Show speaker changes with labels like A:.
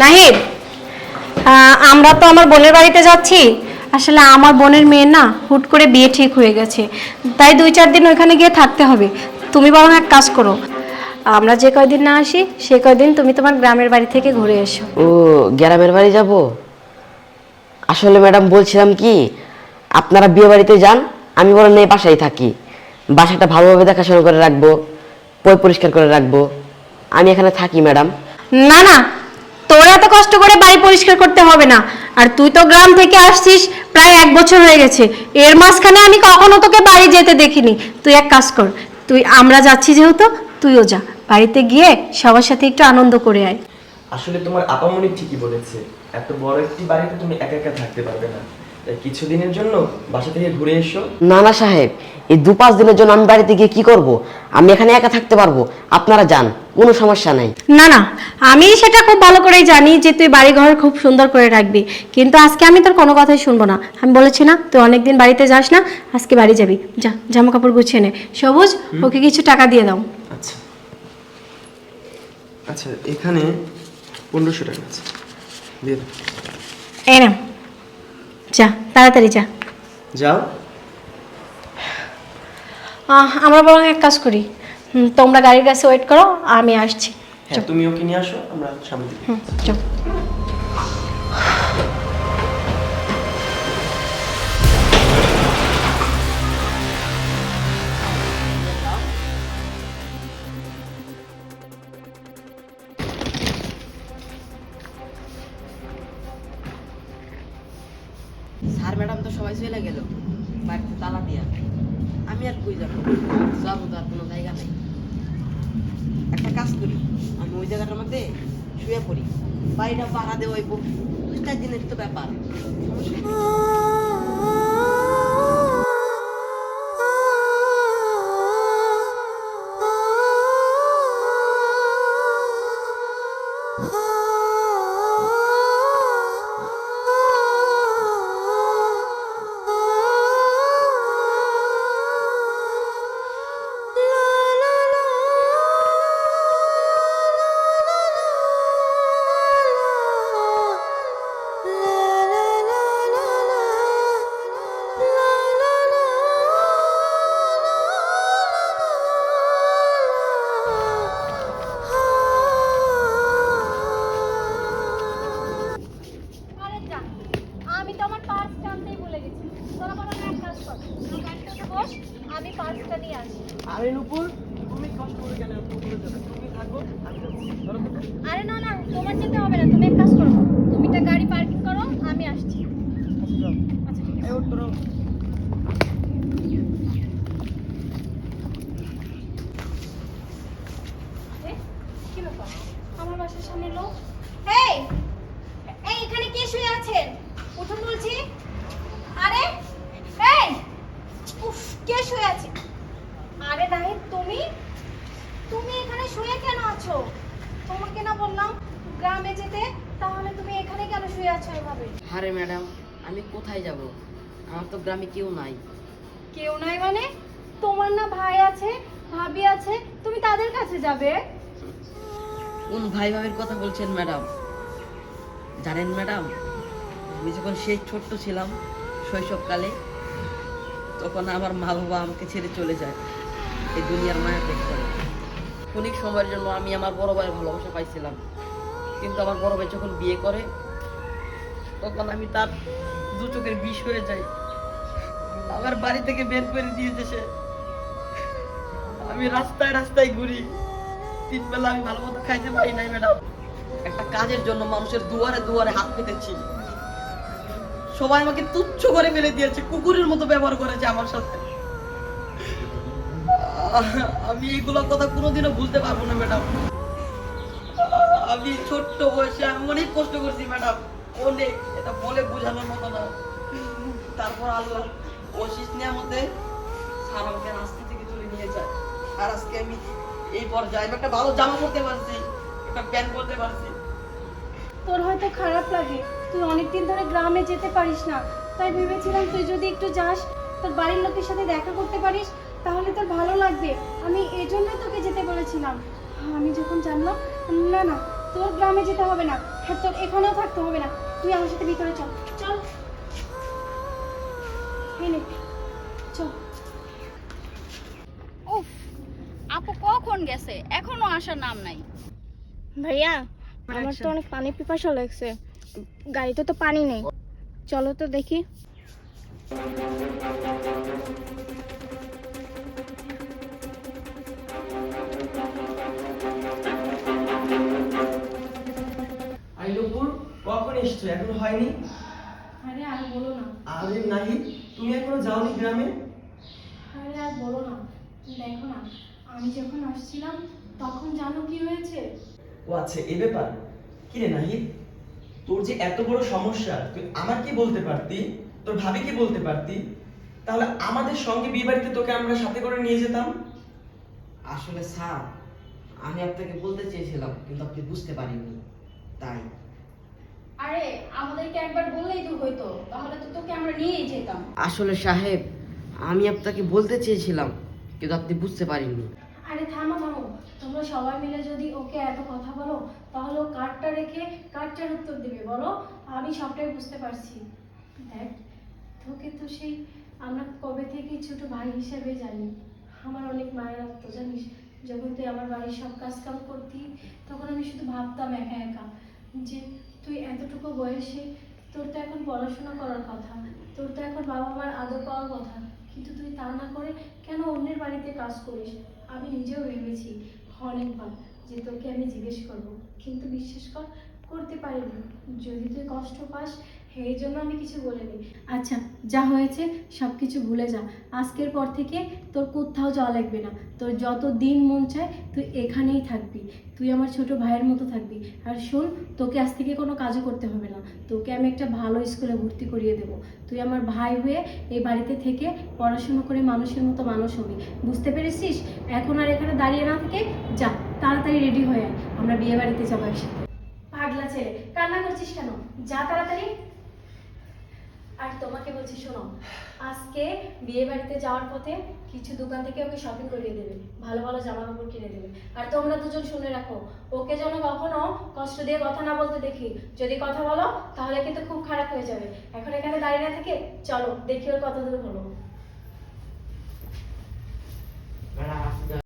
A: নাহিদ আমরা তো আমার বোনের বাড়িতে যাচ্ছি। আসলে আমার বোনের মেয়ের না হুট করে বিয়ে ঠিক হয়ে গেছে। তাই দুই চার দিন ওইখানে গিয়ে থাকতে হবে। তুমি বরং এক কাজ করো আমরা যে কয়দিন না আসি সে কয়দিন তুমি তোমার গ্রামের বাড়ি থেকে ঘুরে এসো।
B: ও গ্রামের বাড়ি যাব? আসলে ম্যাডাম বলছিলাম কি আপনারা বিয়ে বাড়িতে যান আমি বলেন এই বাসায় থাকি। বাসাটা ভালোভাবে দেখাশোনা করে রাখব পয় পরিষ্কার করে রাখব। আমি এখানে থাকি ম্যাডাম।
A: না না তোর এত কষ্ট করে বাড়ি পরিষ্কার করতে হবে না। আর তুই তো গ্রাম থেকে আসছিস, প্রায় এক বছর হয়ে গেছে। এর মাঝখানে আমি কখনো তোকে বাড়ি যেতে দেখিনি। তুই এক কাজ কর, তুই আমরা যাচ্ছি যেহেতু, তুইও যা। বাড়িতে গিয়ে সবার সাথে একটু আনন্দ করে আয়।
C: আসলে তোমার আপামনি ঠিকই বলেছে। এত বড় একটি বাড়িতে তুমি একা একা থাকতে পারবে না। তাই কিছুদিনের জন্য বাসা থেকে ঘুরে এসো।
B: না না সাহেব এই দু পাঁচ দিনের জন্য আমি বাড়িতে গিয়ে কি করব? আমি এখানে একা থাকতে পারব? আপনারা যান কোনো সমস্যা নাই।
A: না না আমি সেটা খুব ভালো করেই জানি যে তুই বাড়ি ঘর খুব সুন্দর করে রাখবি। কিন্তু আজকে আমি তোর কোনো কথাই শুনব না। আমি বলেছি না তুই অনেকদিন বাড়িতে যাস না আজকে বাড়ি যাবি। যা জামা কাপড় গুছিয়ে নে। সবুজ ওকে কিছু টাকা দিয়ে দাও।
C: আচ্ছা। আচ্ছা এখানে পনেরোশো টাকা আছে। দিয়ে দাও।
A: এই না। যা তাড়াতাড়ি যা।
C: যাও।
A: আমরা বরং এক কাজ করি। তোমরা গাড়ির কাছে ওয়েট করো আমি আসছি।
C: হ্যাঁ তুমি ওকে নিয়ে আসো আমরা সামনে দিকে।
B: যাব তো আর কোনো জায়গা নেই একটা কাজ করি, আমি ওই জায়গাটার মধ্যে শুয়ে পড়ি। বাড়িটা ভাড়া দেওয়া হইব। দুই চার দিনের তো ব্যাপার।
A: গাড়িতে আমি পাঁচটা নিয়ে আসি
C: আরে নুপুর তুমি কষ্ট করে কেন তুমি থাকো।
A: আরে না না তোমার যেতে হবে না তুমি এক কাজ করো। তুমি একটা গাড়ি পার্কিং করো আমি আসছি। আচ্ছা ঠিক আছে
C: এই ওঠ তোরা ওঠ।
A: এ, কি ব্যাপার আমার বাসার সামনে লোক এই এই এখানে কে শুয়ে আছেন উঠুন বলছি আরে এই উফ কে শুয়ে আছে? আরে নাহিদ তুমি? তুমি এখানে শুয়ে কেন আছো? তোমাকে না বললাম গ্রামে যেতে তাহলে তুমি এখানে কেন শুয়ে আছো এভাবে?
B: আরে ম্যাডাম আমি কোথায় যাব? আমার তো গ্রামে কেউ নাই।
A: কেউ নাই মানে? তোমার না ভাই আছে ভাবি আছে তুমি তাদের কাছে যাবে?
B: কোন ভাই ভাবের কথা বলছেন ম্যাডাম? জানেন ম্যাডাম আমি যখন সেই ছোট্ট ছিলাম শৈশবকালে তখন আমার মা বাবা আমাকে ছেড়ে চলে যায়। এই দুনিয়ার মায়া ত্যাগ করে। ক্ষণিক সময়ের জন্য আমি আমার বড় ভাইয়ের ভালোবাসা পাইছিলাম। কিন্তু আমার বড় ভাই যখন বিয়ে করে, তখন আমি তার দু চোখের বিষ হয়ে যাই আমার বাড়ি থেকে বের করে দিয়েছে সে। আমি রাস্তায় রাস্তায় ঘুরি। তিন বেলা আমি ভালো মতো খাইতে পারি নাই, ম্যাডাম। একটা কাজের জন্য মানুষের দুয়ারে দুয়ারে হাত পেতেছি। সবাই আমাকে তুচ্ছ করে ফেলে দিয়েছে, কুকুরের মতো ব্যবহার করেছে আমার সাথে। আমি এইগুলো কথা কোনোদিনও বুঝতে পারব না, ম্যাডাম। আমি ছোট্ট বয়সে আমি অনেক কষ্ট করছি, ম্যাডাম। অনেক এটা বলে বোঝানোর মতো না। তারপর আল্লাহ অশিস নিয়ামতে স্যার আমাকে রাস্তা থেকে তুলে নিয়ে যায়। আর আজকে আমি এই পর্যায়ে আমি একটা ভালো জামা পরতে পারছি, একটা প্যান্ট পরতে পারছি।
A: তোর হয়তো খারাপ লাগে। তুই অনেকদিন ধরে গ্রামে যেতে পারিস না। তাই ভেবেছিলাম তুই যদি একটু যাস তোর বাড়ির লোকের সাথে দেখা করতে পারিস তাহলে তোর ভালো লাগবে। আমি এই জন্যই তোকে যেতে বলেছিলাম। আমি যখন জানলাম না না তোর গ্রামে যেতে হবে না। আর তোর এখানেও থাকতে হবে না। তুই আমার সাথে ভিতরে চল। চল। চল।
D: উফ আপু কখন গেছে? এখনও আসার নাম নাই।
A: ভাইয়া আমার তো অনেক পানি পিপাসা লাগছে। গাড়িতে তো পানি নেই। চলো তো দেখি।
C: আইলপুর কখন এসছো? এখন হয়নি?
A: আরে আর বলো না।
C: আরে নাহি তুমি এখনও যাওনি গ্রামে?
A: আরে আর বলো না দেখো না আমি যখন আসছিলাম তখন জানো কি হয়েছে?
C: ও আচ্ছা এ ব্যাপার। কি রে নাহিদ? তোর যে এত বড় সমস্যা তুই আমার কি বলতে পারতি? তোর ভাবি কি বলতে পারতি? তাহলে আমাদের সঙ্গে বিয়ে বাড়িতে তোকে আমরা সাথে করে নিয়ে যেতাম?
B: আসলে স্যার আমি আপনাকে বলতে চেয়েছিলাম কিন্তু আপনি বুঝতে পারেননি তাই।
D: আরে আমাদেরকে একবার বললেই তো হইতো তাহলে তো তোকে আমরা নিয়েই যেতাম।
B: আসলে সাহেব আমি আপনাকে বলতে চেয়েছিলাম কিন্তু আপনি বুঝতে পারেননি
A: আরে থামো থামো তোমরা সবাই মিলে যদি ওকে এত কথা বলো রেখে কার্ডটার উত্তর দেবে, বলো? আমি সবটাই বুঝতে পারছি। দেখ, তোকে তো সেই আমরা কবে থেকে ছোট ভাই হিসেবে জানি। আমার অনেক মায়ের লাগতো জানিস? যখন তুই আমার বাড়ির সব কাজ কাম করতি, তখন আমি শুধু ভাবতাম একা একা যে তুই এতটুকু বয়সে তোর তো এখন পড়াশোনা করার কথা, তোর তো এখন বাবা মার আদর পাওয়ার কথা, কিন্তু তুই তা না করে কেন অন্যের বাড়িতে কাজ করিস? আমি নিজেও ভেবেছি, অনেকবার। যে তোকে আমি জিজ্ঞেস করব, কিন্তু বিশ্বাস কর, করতে পারিনি। যদি তুই কষ্ট পাস এই জন্য আমি কিছু বলিনি। আচ্ছা যা হয়েছে সব কিছু ভুলে যা। আজকের পর থেকে তোর কোথাও যাওয়া লাগবে না। তোর যত দিন মন চায়, তুই এখানেই থাকবি। তুই আমার ছোট ভাইয়ের মতো থাকবি। আর শোন, তোকে আজ থেকে কোনো কাজও করতে হবে না। তোকে আমি একটা ভালো স্কুলে ভর্তি করিয়ে দেবো। তুই আমার ভাই হয়ে এই বাড়িতে থেকে পড়াশুনো করে মানুষের মতো মানুষ হবি। বুঝতে পেরেছিস? এখন আর এখানে দাঁড়িয়ে না থেকে যা। তাড়াতাড়ি রেডি হয়ে আমরা বিয়ে বাড়িতে যাব একসাথে। পাগলা ছেলে, কান্না করছিস কেন? যা তাড়াতাড়ি। আর তোমাকে বলছি, শোনো, আজকে বিয়ে বাড়িতে যাওয়ার পথে কিছু দোকান থেকে ওকে শপিং করিয়ে দেবে, ভালো ভালো জামা কাপড় কিনে দেবে। আর তোমরা দুজন শুনে রাখো, ওকে যেন কখনো কষ্ট দিয়ে কথা না বলতে দেখি। যদি কথা বলো, তাহলে কিন্তু খুব খারাপ হয়ে যাবে। এখন এখানে দাঁড়িয়ে থেকে, চলো, দেখি ওর কত দূর হলো।